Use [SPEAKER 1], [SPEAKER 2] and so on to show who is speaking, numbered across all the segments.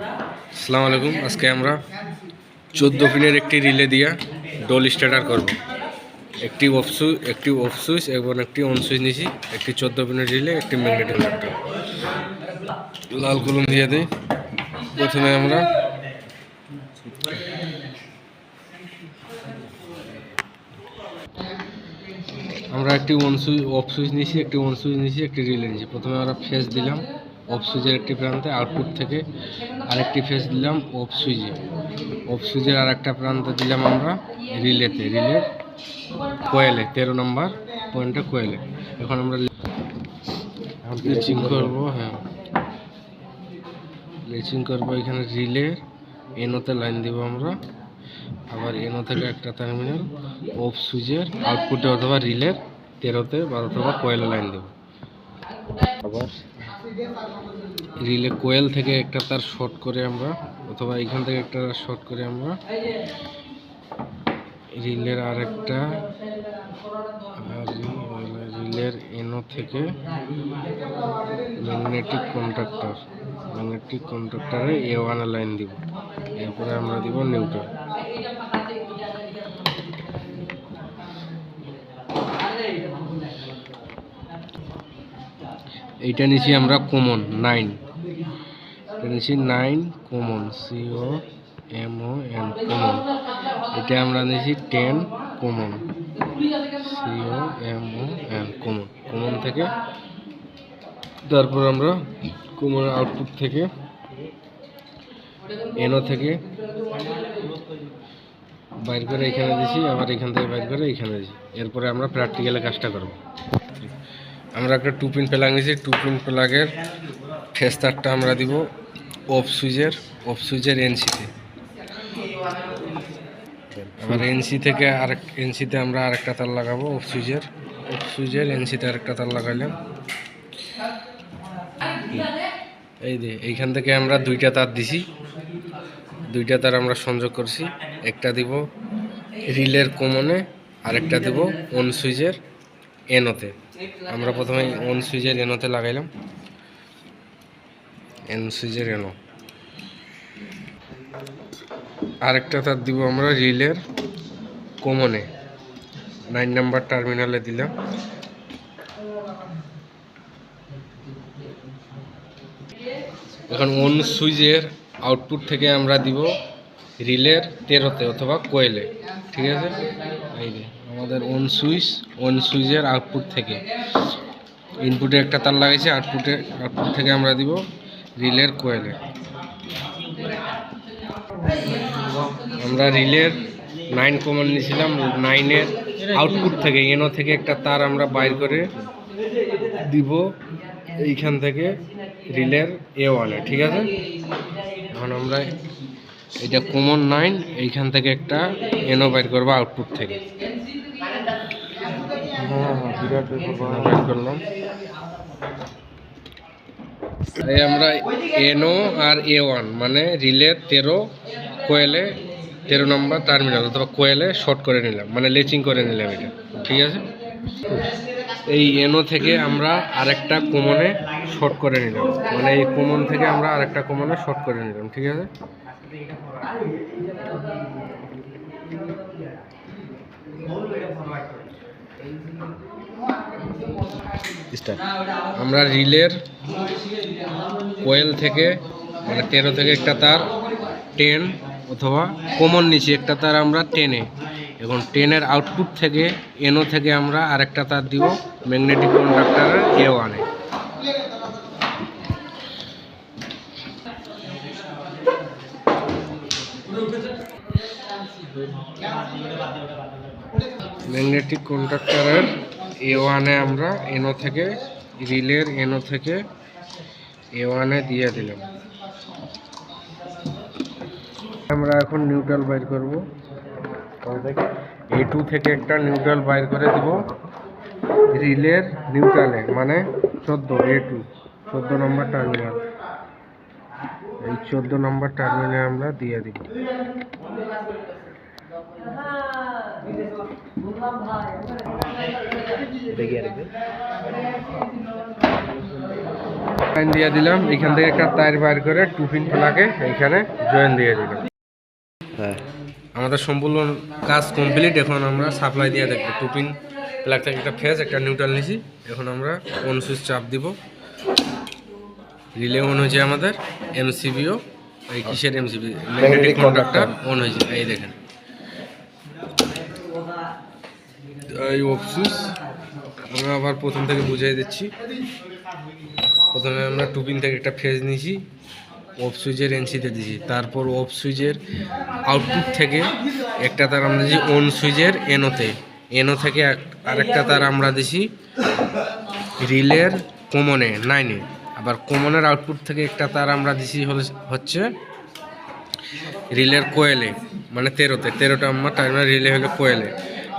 [SPEAKER 1] আসসালামু আলাইকুম, আজকে আমরা চোদ্দ পিনের একটি রিলে দিয়া ডোল স্টার্টার করব। একটি অফ সুইচ একটি অফ সুইচ এবং একটি অন সুইচ নিয়েছি একটি চোদ্দ পিনের রিলে, একটি ম্যাগনেটিক ল্যাপটপ লাল কলম দিয়ে দিই। প্রথমে আমরা আমরা একটি অন সুইচ অফ সুইচ নিয়েছি একটি অন সুইচ নিয়েছি একটি রিলে নিয়েছি প্রথমে আমরা ফেস দিলাম। অফ সুইচের একটি প্রান্তে আউটপুট থেকে আরেকটি ফেস দিলাম অফ সুইচে অফ সুইচের আরেকটা প্রান্তে দিলাম আমরা রিলেতে রিলের কোয়েলে তেরো নম্বর পয়েন্টে কোয়েলে এখন আমরা এখন লেচিং করব। হ্যাঁ। লেচিং করব এখানে রিলে এনোতে লাইন দিব আমরা। আবার এনো থেকে একটা টার্মিনাল অফ সুইচের আউটপুটে অথবা রিলের তেরোতে বা অথবা কোয়েলে লাইন দেব। আবার রিলে কোয়েল থেকে একটা তার শর্ট করে আমরা, অথবা এখান থেকে একটা শর্ট করে আমরা। রিলের আর রিলের এনো থেকে ম্যাগনেটিক কন্ট্রাক্টর ম্যাগনেটিক কন্ট্রাক্টরে এ ওয়ান লাইন দিব। এরপরে আমরা দিব নিউট্রাল এইটা নিছি আমরা কমন নাইন এটা নিছি nine common C O M O N common এটা আমরা নিছি ten common C O M O N common common থেকে তারপর আমরা কমন আউটপুট থেকে এনও থেকে বাইর করে এখানে দিছি, আবার এখান থেকে বাইর করে এখানে দিছি। এরপরে আমরা প্র্যাকটিক্যালে কাজটা করব। আমরা একটা টু পিন প্লাগ নিয়েছি টু পিন প্লাগের ফেস্তারটা আমরা দিব অফ সুইচের অফ সুইচের এনসিতে আবার এনসি থেকে আরেক এনসিতে আমরা আরেকটা তার লাগাবো অফ সুইচের অফ সুইচের এনসিতে আরেকটা তার লাগাইলাম। এই যে, এইখান থেকে আমরা দুইটা তার দিছি। দুইটা তার আমরা সংযোগ করছি। একটা দিব রিলের কমনে, আরেকটা দিব অন সুইচের এনোতে আমরা প্রথমে অন সুইচের রেনোতে লাগাইলাম। এন সুইচের এনো আরেকটা তার দিব আমরা রিলের কমনে নাইন নাম্বার টার্মিনালে দিলাম। এখন অন সুইচের আউটপুট থেকে আমরা দিব রিলের তেরোতে অথবা কোয়েলে। ঠিক আছে? এই আমাদের অন সুইচ অন সুইচের আউটপুট থেকে। ইনপুটে একটা তার লাগাইছে আউটপুটে আউটপুট থেকে আমরা দিব রিলের কোয়েলে আমরা রিলের নাইন কমন নিয়েছিলাম নাইনের আউটপুট থেকে, এনো থেকে একটা তার আমরা বাইর করে দিব এইখান থেকে রিলের এ ওয়ানে ঠিক আছে? এখন আমরা এটা কমন নাইন এইখান থেকে একটা এনো বাইর করব আউটপুট থেকে। বাইর করলাম এই আমরা এনো আর এ ওয়ান মানে রিলে তেরো, কোয়েলে তেরো নম্বর টার্মিনাল, অথবা কোয়েলে শর্ট করে নিলাম মানে লেচিং করে নিলাম এটা, ঠিক আছে? এই এনো থেকে আমরা আরেকটা কোমনে শর্ট করে নিলাম মানে এই কোমন থেকে আমরা আরেকটা কোমনে শর্ট করে নিলাম, ঠিক আছে? আমরা রিলের কোয়েল থেকে মানে তেরো থেকে একটা তার টেন অথবা কমন নিচে একটা তার আমরা টেনে এখন টেনের আউটপুট থেকে এনো থেকে আমরা আরেকটা তার দিব ম্যাগনেটিক কন্ডাক্টারের এ ওয়ানে ম্যাগনেটিক কন্ডাক্টারের এ ওয়ানে আমরা এনো থেকে, রিলের এনো থেকে এ ওয়ানে দিয়ে দিলাম। আমরা এখন নিউট্রাল বাইর করব। এ টু থেকে একটা নিউট্রাল বাইর করে দিব রিলের নিউট্রালে মানে চোদ্দ এ টু চোদ্দ নম্বর টার্মিনাল। এই চোদ্দ নম্বর টার্মিনালে আমরা দিয়ে দিব। লাইন দিয়ে দিলাম এখান থেকে একটা তার বার করে টুপিন প্লাগে এইখানে জয়েন দিয়ে দিলাম।
[SPEAKER 2] হ্যাঁ।
[SPEAKER 1] আমাদের সম্পূর্ণ কাজ কমপ্লিট এখন আমরা সাপ্লাই দিয়ে দেখব। টুপিন প্লাগ থেকে একটা ফেজ একটা নিউট্রাল নিছি। এখন আমরা অন সুইচ চাপ দিব। রিলে অন হয়েছে আমাদের এমসিবিও এই কিসের এমসিবি? ম্যাগনেটিক কন্ডাক্টর অন হয়েছে এই দেখেন। এই অফ সুইচ আমরা আবার প্রথম থেকে বুঝিয়ে দিচ্ছি। প্রথমে আমরা টুপিন থেকে একটা ফেজ নিয়েছি অফ সুইচের এনসিতে দিয়েছি। তারপর অফ সুইচের আউটপুট থেকে একটা তার আমরা দিয়েছি অন সুইচের এনোতে এনো থেকে আরেকটা তার আমরা দিছি রিলের কমনে নাইনে আবার কমনের আউটপুট থেকে একটা তার আমরা দিছি হলে- হচ্ছে রিলের কোয়েলে মানে তেরোতে। তেরোটা আমরা টাইমার রিলে হলো কোয়েলে।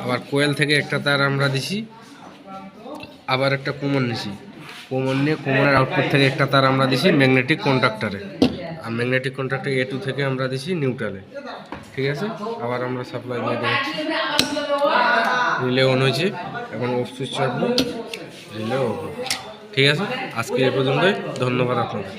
[SPEAKER 1] আবার কোয়েল থেকে একটা তার আমরা দিছি, আবার একটা কোমন নিছি। কোমন নিয়ে কোমনের আউটপুট থেকে একটা তার আমরা দিছি ম্যাগনেটিক কন্ডাক্টরে আর ম্যাগনেটিক কন্ডাক্টর এ টু থেকে আমরা দিছি নিউট্রালে ঠিক আছে? আবার আমরা সাপ্লাই দিয়ে দিচ্ছি রিলে অন হয়েছে, এখন অফ সুইচ চাপবো রিলে অফ ঠিক আছে আজকে এ পর্যন্তই ধন্যবাদ আপনাদের।